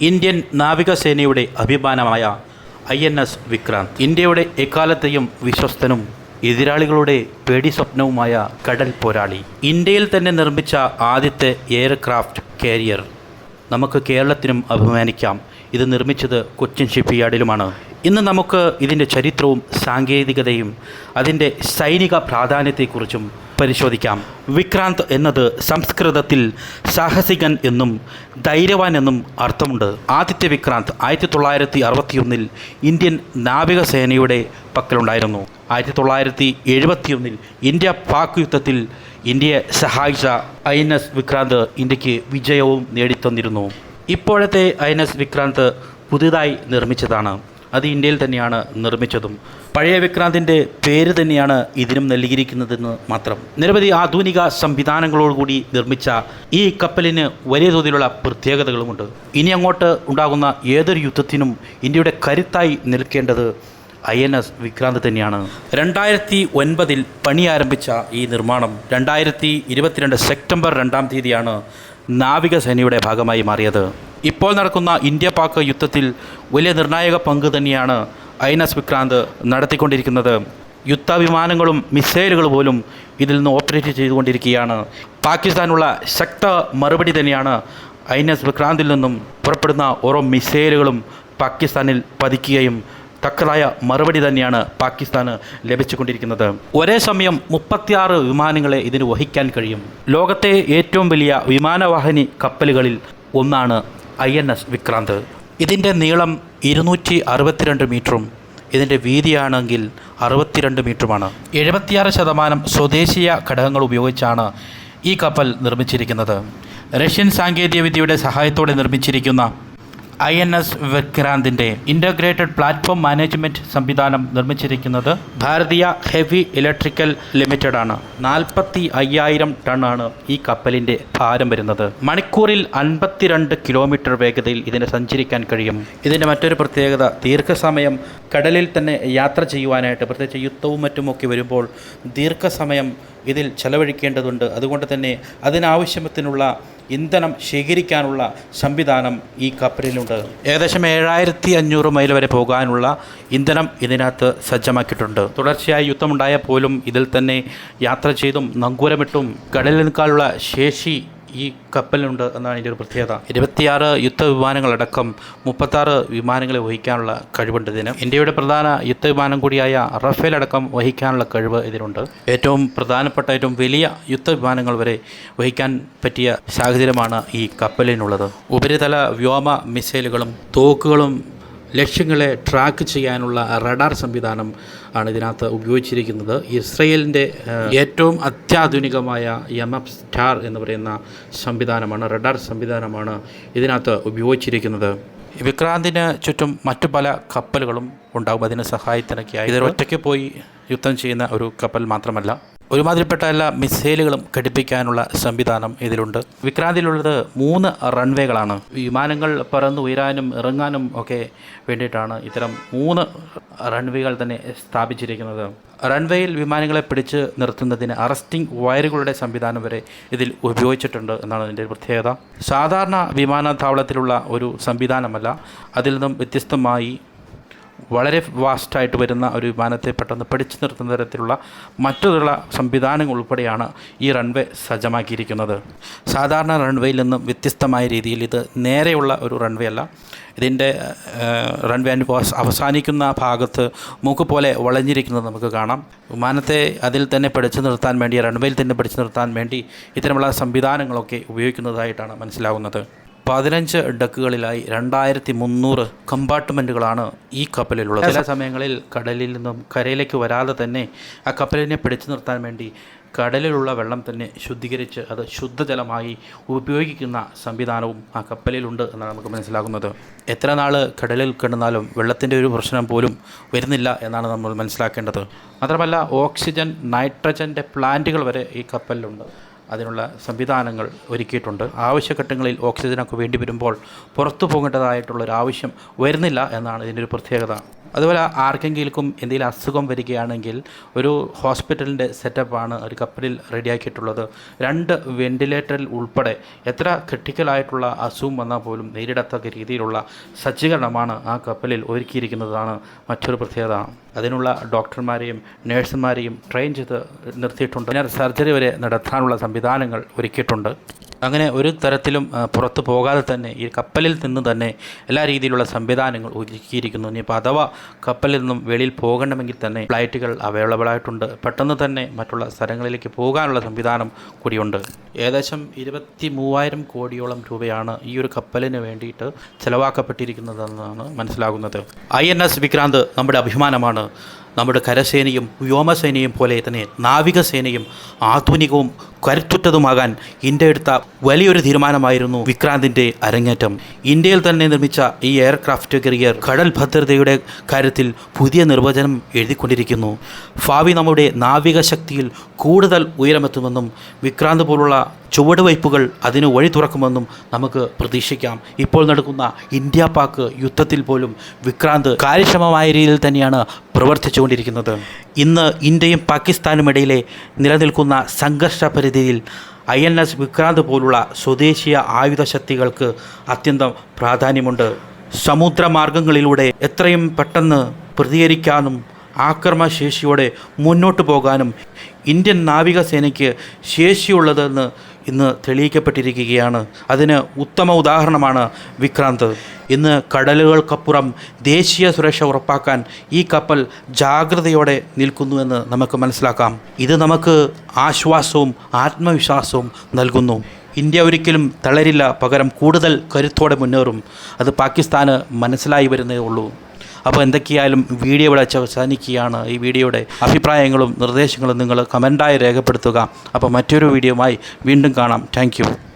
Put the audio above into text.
Indian നാവികസേനയുടെ അഭിമാനമായ I N S Vikrant. ഇന്ത്യയുടെ എക്കാലത്തെയും വിശ്വസ്തനും എതിരാളികളുടെ പേടി സ്വപ്നവുമായ കടൽ പോരാളി. ഇന്ത്യയിൽ തന്നെ നിർമ്മിച്ച ആദ്യത്തെ എയർക്രാഫ്റ്റ് കാരിയർ. നമുക്ക് കേരളത്തിനും അഭിമാനിക്കാം. ഇത് നിർമ്മിച്ചത് കൊച്ചിൻ ഷിപ്പ്യാർഡിലുമാണ്. ഇന്ന് നമുക്ക് ഇതിന്റെ ചരിത്രവും സാങ്കേതികതയും അതിന്റെ സൈനിക പ്രാധാന്യത്തെക്കുറിച്ചും പരിശോധിക്കാം. വിക്രാന്ത് എന്നത് സംസ്കൃതത്തിൽ സാഹസികൻ എന്നും ധൈര്യവാൻ എന്നും അർത്ഥമുണ്ട്. ആദിത്യ വിക്രാന്ത് ആയിരത്തി തൊള്ളായിരത്തി അറുപത്തിയൊന്നിൽ ഇന്ത്യൻ നാവികസേനയുടെ പക്കലുണ്ടായിരുന്നു. ആയിരത്തി തൊള്ളായിരത്തി എഴുപത്തിയൊന്നിൽ ഇന്ത്യ പാക് യുദ്ധത്തിൽ ഇന്ത്യയെ സഹായിച്ച ഐ എൻ എസ് വിക്രാന്ത് ഇന്ത്യയ്ക്ക് വിജയവും നേടിത്തന്നിരുന്നു. ഇപ്പോഴത്തെ ഐ എൻ എസ് വിക്രാന്ത് പുതുതായി നിർമ്മിച്ചതാണ്. അത് ഇന്ത്യയിൽ തന്നെയാണ് നിർമ്മിച്ചതും. പഴയ വിക്രാന്തിന്റെ പേര് തന്നെയാണ് ഇതിനും നൽകിയിരിക്കുന്നതെന്ന് മാത്രം. നിരവധി ആധുനിക സംവിധാനങ്ങളോടുകൂടി നിർമ്മിച്ച ഈ കപ്പലിന് വലിയ തോതിലുള്ള പ്രത്യേകതകളുമുണ്ട്. ഇനി അങ്ങോട്ട് ഉണ്ടാകുന്ന ഏതൊരു യുദ്ധത്തിനും ഇന്ത്യയുടെ കരുത്തായി നിൽക്കേണ്ടത് ഐ എൻ എസ് വിക്രാന്ത് തന്നെയാണ്. രണ്ടായിരത്തി ഒൻപതിൽ പണി ആരംഭിച്ച ഈ നിർമ്മാണം രണ്ടായിരത്തി ഇരുപത്തിരണ്ട് സെപ്റ്റംബർ രണ്ടാം തീയതിയാണ് നാവികസേനയുടെ ഭാഗമായി മാറിയത്. ഇപ്പോൾ നടക്കുന്ന ഇന്ത്യ പാക് യുദ്ധത്തിൽ വലിയ നിർണായക പങ്ക് തന്നെയാണ് ഐ എൻ എസ് വിക്രാന്ത് നടത്തിക്കൊണ്ടിരിക്കുന്നത് യുദ്ധവിമാനങ്ങളും മിസൈലുകൾ പോലും ഇതിൽ നിന്ന് ഓപ്പറേറ്റ് ചെയ്തുകൊണ്ടിരിക്കുകയാണ്. പാകിസ്ഥാനുള്ള ശക്ത മറുപടി തന്നെയാണ് ഐ എൻ എസ് വിക്രാന്തിൽ നിന്നും പുറപ്പെടുന്ന ഓരോ മിസൈലുകളും പാകിസ്ഥാനിൽ പതിക്കുകയും തക്കതായ മറുപടി തന്നെയാണ് പാകിസ്ഥാന് ലഭിച്ചുകൊണ്ടിരിക്കുന്നത്. ഒരേ സമയം മുപ്പത്തിയാറ് വിമാനങ്ങളെ ഇതിന് വഹിക്കാൻ കഴിയും. ലോകത്തെ ഏറ്റവും വലിയ വിമാനവാഹിനി കപ്പലുകളിൽ ഒന്നാണ് ഐ എൻ എസ് വിക്രാന്ത്. ഇതിന്റെ നീളം ഇരുന്നൂറ്റി അറുപത്തിരണ്ട് മീറ്ററും ഇതിന്റെ വീതിയാണെങ്കിൽ അറുപത്തിരണ്ട് മീറ്ററുമാണ്. എഴുപത്തിയാറ് ശതമാനം സ്വദേശീയ ഘടകങ്ങൾ ഉപയോഗിച്ചാണ് ഈ കപ്പൽ നിർമ്മിച്ചിരിക്കുന്നത്. റഷ്യൻ സാങ്കേതികവിദ്യയുടെ സഹായത്തോടെ നിർമ്മിച്ചിരിക്കുന്ന ഐ എൻ എസ് വിക്രാന്തിന്റെ ഇന്റഗ്രേറ്റഡ് പ്ലാറ്റ്ഫോം മാനേജ്മെന്റ് സംവിധാനം നിർമ്മിച്ചിരിക്കുന്നത് ഭാരതീയ ഹെവി ഇലക്ട്രിക്കൽ ലിമിറ്റഡ് ആണ്. നാൽപ്പത്തി അയ്യായിരം ടണ്ണാണ് ഈ കപ്പലിന്റെ ഭാരം വരുന്നത്. മണിക്കൂറിൽ അൻപത്തിരണ്ട് കിലോമീറ്റർ വേഗതയിൽ ഇതിനെ സഞ്ചരിക്കാൻ കഴിയും. ഇതിന്റെ മറ്റൊരു പ്രത്യേകത ദീർഘസമയം കടലിൽ തന്നെ യാത്ര ചെയ്യുവാനായിട്ട് പ്രത്യേകിച്ച് യുദ്ധവും മറ്റുമൊക്കെ വരുമ്പോൾ ദീർഘസമയം ഇതിൽ ചെലവഴിക്കേണ്ടതുണ്ട്. അതുകൊണ്ട് തന്നെ അതിനാവശ്യത്തിനുള്ള ഇന്ധനം ശേഖരിക്കാനുള്ള സംവിധാനം ഈ കപ്പലിലുണ്ട്. ഏകദേശം ഏഴായിരത്തി അഞ്ഞൂറ് മൈൽ വരെ പോകാനുള്ള ഇന്ധനം ഇതിനകത്ത് സജ്ജമാക്കിയിട്ടുണ്ട്. തുടർച്ചയായി യുദ്ധമുണ്ടായാൽ പോലും ഇതിൽ തന്നെ യാത്ര ചെയ്തും നങ്കൂരമിട്ടും കടലിൽ നിൽക്കാനുള്ള ശേഷി ഈ കപ്പലുണ്ട് എന്നാണ് ഇതിന്റെ ഒരു പ്രത്യേകത. ഇരുപത്തിയാറ് യുദ്ധവിമാനങ്ങളടക്കം മുപ്പത്താറ് വിമാനങ്ങളെ വഹിക്കാനുള്ള കഴിവുണ്ട് ഇതിന്. ഇന്ത്യയുടെ പ്രധാന യുദ്ധവിമാനം കൂടിയായ റഫേൽ അടക്കം വഹിക്കാനുള്ള കഴിവ് ഇതിനുണ്ട്. ഏറ്റവും പ്രധാനപ്പെട്ട ഏറ്റവും വലിയ യുദ്ധവിമാനങ്ങൾ വരെ വഹിക്കാൻ പറ്റിയ സാഹചര്യമാണ് ഈ കപ്പലിനുള്ളത്. ഉപരിതല വ്യോമ മിസൈലുകളും തോക്കുകളും ലക്ഷ്യങ്ങളെ ട്രാക്ക് ചെയ്യാനുള്ള റഡാർ സംവിധാനം ആണ് ഇതിനകത്ത് ഉപയോഗിച്ചിരിക്കുന്നത്. ഇസ്രയേലിന്റെ ഏറ്റവും അത്യാധുനികമായ എഫ് സ്റ്റാർ എന്ന് പറയുന്ന സംവിധാനമാണ് റഡാർ സംവിധാനമാണ് ഇതിനകത്ത് ഉപയോഗിച്ചിരിക്കുന്നത്. വിക്രാന്തിന് ചുറ്റും മറ്റു പല കപ്പലുകളും ഉണ്ടാകും അതിന് സഹായത്തിനൊക്കെയായി. ഇതൊരു ഒറ്റയ്ക്ക് പോയി യുദ്ധം ചെയ്യുന്ന ഒരു കപ്പൽ മാത്രമല്ല. ഒരുമാതിരിപ്പെട്ട എല്ലാ മിസൈലുകളും ഘടിപ്പിക്കാനുള്ള സംവിധാനം ഇതിലുണ്ട്. വിക്രാന്തിലുള്ളത് മൂന്ന് റൺവേകളാണ്. വിമാനങ്ങൾ പറന്ന് ഉയരാനും ഇറങ്ങാനും ഒക്കെ വേണ്ടിയിട്ടാണ് ഇത്തരം മൂന്ന് റൺവേകൾ തന്നെ സ്ഥാപിച്ചിരിക്കുന്നത്. റൺവേയിൽ വിമാനങ്ങളെ പിടിച്ച് നിർത്തുന്നതിന് അറസ്റ്റിംഗ് വയറുകളുടെ സംവിധാനം വരെ ഇതിൽ ഉപയോഗിച്ചിട്ടുണ്ട് എന്നാണ് ഇതിന്റെ പ്രത്യേകത. സാധാരണ വിമാനത്താവളത്തിലുള്ള ഒരു സംവിധാനമല്ല. അതിൽ നിന്നും വ്യത്യസ്തമായി വളരെ വാസ്റ്റായിട്ട് വരുന്ന ഒരു വിമാനത്തെ പെട്ടെന്ന് പിടിച്ചു നിർത്തുന്ന തരത്തിലുള്ള മറ്റുള്ള സംവിധാനങ്ങൾ ഉൾപ്പെടെയാണ് ഈ റൺവേ സജ്ജമാക്കിയിരിക്കുന്നത്. സാധാരണ റൺവേയിൽ നിന്നും വ്യത്യസ്തമായ രീതിയിൽ ഇത് നേരെയുള്ള ഒരു റൺവേ അല്ല. ഇതിന്റെ റൺവേ അവസാനിക്കുന്ന ഭാഗത്ത് മൂക്ക് പോലെ വളഞ്ഞിരിക്കുന്നത് നമുക്ക് കാണാം. വിമാനത്തെ അതിൽ തന്നെ പിടിച്ചു നിർത്താൻ വേണ്ടി റൺവേയിൽ തന്നെ പിടിച്ചു നിർത്താൻ വേണ്ടി ഇത്തരമുള്ള സംവിധാനങ്ങളൊക്കെ ഉപയോഗിക്കുന്നതായിട്ടാണ് മനസ്സിലാവുന്നത്. പതിനഞ്ച് ഡക്കുകളിലായി രണ്ടായിരത്തി മുന്നൂറ് കമ്പാർട്ട്മെന്റുകളാണ് ഈ കപ്പലിലുള്ളത്. ചില സമയങ്ങളിൽ കടലിൽ നിന്നും കരയിലേക്ക് വരാതെ തന്നെ ആ കപ്പലിനെ പിടിച്ചു നിർത്താൻ വേണ്ടി കടലിലുള്ള വെള്ളം തന്നെ ശുദ്ധീകരിച്ച് അത് ശുദ്ധജലമായി ഉപയോഗിക്കുന്ന സംവിധാനവും ആ കപ്പലിലുണ്ട് എന്നാണ് നമുക്ക് മനസ്സിലാകുന്നത്. എത്ര നാൾ കടലിൽ കിടന്നാലും വെള്ളത്തിന്റെ ഒരു പ്രശ്നം പോലും വരുന്നില്ല എന്നാണ് നമ്മൾ മനസ്സിലാക്കേണ്ടത്. മാത്രമല്ല ഓക്സിജൻ നൈട്രജന്റെ പ്ലാന്റുകൾ വരെ ഈ കപ്പലിലുണ്ട്. അതിനുള്ള സംവിധാനങ്ങൾ ഒരുക്കിയിട്ടുണ്ട്. ആവശ്യഘട്ടങ്ങളിൽ ഓക്സിജനൊക്കെ വേണ്ടി വരുമ്പോൾ പുറത്തു പോകേണ്ടതായിട്ടുള്ളൊരു ആവശ്യം വരുന്നില്ല എന്നാണ് ഇതിന്റെ ഒരു പ്രത്യേകത. അതുപോലെ ആർക്കെങ്കിലും എന്തെങ്കിലും അസുഖം വരികയാണെങ്കിൽ ഒരു ഹോസ്പിറ്റലിന്റെ സെറ്റപ്പാണ് ഒരു കപ്പലിൽ റെഡിയാക്കിയിട്ടുള്ളത്. രണ്ട് വെന്റിലേറ്ററിൽ ഉൾപ്പെടെ എത്ര ക്രിട്ടിക്കലായിട്ടുള്ള അസുഖം വന്നാൽ പോലും നേരിടത്തക്ക രീതിയിലുള്ള സജ്ജീകരണമാണ് ആ കപ്പലിൽ ഒരുക്കിയിരിക്കുന്നതാണ് മറ്റൊരു പ്രത്യേകത. അതിനുള്ള ഡോക്ടർമാരെയും നേഴ്സുമാരെയും ട്രെയിൻ ചെയ്ത് നിർത്തിയിട്ടുണ്ട്. സർജറി വരെ നടത്താനുള്ള സംവിധാനങ്ങൾ ഒരുക്കിയിട്ടുണ്ട്. അങ്ങനെ ഒരു തരത്തിലും പുറത്തു പോകാതെ തന്നെ ഈ കപ്പലിൽ നിന്ന് തന്നെ എല്ലാ രീതിയിലുള്ള സംവിധാനങ്ങൾ ഒരുക്കിയിരിക്കുന്നു. ഇനിയിപ്പോൾ അഥവാ കപ്പലിൽ നിന്നും വെളിയിൽ പോകണമെങ്കിൽ തന്നെ ഫ്ലൈറ്റുകൾ അവൈലബിൾ ആയിട്ടുണ്ട്. പെട്ടെന്ന് തന്നെ മറ്റുള്ള സ്ഥലങ്ങളിലേക്ക് പോകാനുള്ള സംവിധാനം കൂടിയുണ്ട്. ഏകദേശം ഇരുപത്തി മൂവായിരം കോടിയോളം രൂപയാണ് ഈ ഒരു കപ്പലിന് വേണ്ടിയിട്ട് ചിലവാക്കപ്പെട്ടിരിക്കുന്നതെന്നാണ് മനസ്സിലാകുന്നത്. ഐ എൻ എസ് വിക്രാന്ത് നമ്മുടെ അഭിമാനമാണ്. നമ്മുടെ കരസേനയും വ്യോമസേനയും പോലെ തന്നെ നാവികസേനയും ആധുനികവും കരുത്തുറ്റതുമാകാൻ ഇന്ത്യ എടുത്ത വലിയൊരു തീരുമാനമായിരുന്നു വിക്രാന്തിന്റെ അരങ്ങേറ്റം. ഇന്ത്യയിൽ തന്നെ നിർമ്മിച്ച ഈ എയർക്രാഫ്റ്റ് കരിയർ കടൽ ഭദ്രതയുടെ കാര്യത്തിൽ പുതിയ നിർവചനം എഴുതിക്കൊണ്ടിരിക്കുന്നു. ഭാവി നമ്മുടെ നാവിക ശക്തിയിൽ കൂടുതൽ ഉയരമെത്തുമെന്നും വിക്രാന്ത് പോലുള്ള ചുവടുവയ്പ്പുകൾ അതിന് വഴി തുറക്കുമെന്നും നമുക്ക് പ്രതീക്ഷിക്കാം. ഇപ്പോൾ നടക്കുന്ന ഇന്ത്യ പാക് യുദ്ധത്തിൽ പോലും വിക്രാന്ത് കാര്യക്ഷമമായ രീതിയിൽ തന്നെയാണ് പ്രവർത്തിച്ചുകൊണ്ടിരിക്കുന്നത്. ഇന്ന് ഇന്ത്യയും പാകിസ്ഥാനും ഇടയിലെ നിലനിൽക്കുന്ന സംഘർഷ പരിധിയിൽ ഐ എൻ എസ് വിക്രാന്ത് പോലുള്ള സ്വദേശീയ ആയുധ ശക്തികൾക്ക് അത്യന്തം പ്രാധാന്യമുണ്ട്. സമുദ്രമാർഗങ്ങളിലൂടെ എത്രയും പെട്ടെന്ന് പ്രതികരിക്കാനും ആക്രമണശേഷിയോടെ മുന്നോട്ട് പോകാനും ഇന്ത്യൻ നാവികസേനയ്ക്ക് ശേഷിയുള്ളതെന്ന് ഇന്ന് തെളിയിക്കപ്പെട്ടിരിക്കുകയാണ്. അതിന് ഉത്തമ ഉദാഹരണമാണ് വിക്രാന്ത്. ഇന്ന് കടലുകൾക്കപ്പുറം ദേശീയ സുരക്ഷ ഉറപ്പാക്കാൻ ഈ കപ്പൽ ജാഗ്രതയോടെ നിൽക്കുന്നുവെന്ന് നമുക്ക് മനസ്സിലാക്കാം. ഇത് നമുക്ക് ആശ്വാസവും ആത്മവിശ്വാസവും നൽകുന്നു. ഇന്ത്യ ഒരിക്കലും തളരില്ല പകരം കൂടുതൽ കരുത്തോടെ മുന്നേറും. അത് പാകിസ്ഥാന് മനസ്സിലായി വരുന്നേ ഉള്ളൂ. അപ്പോൾ എന്തൊക്കെയായാലും വീഡിയോ ഇവിടെ അവസാനിക്കുകയാണ്. ഈ വീഡിയോയുടെ അഭിപ്രായങ്ങളും നിർദ്ദേശങ്ങളും നിങ്ങൾ കമന്റായി രേഖപ്പെടുത്തുക. അപ്പോൾ മറ്റൊരു വീഡിയോയുമായി വീണ്ടും കാണാം. താങ്ക്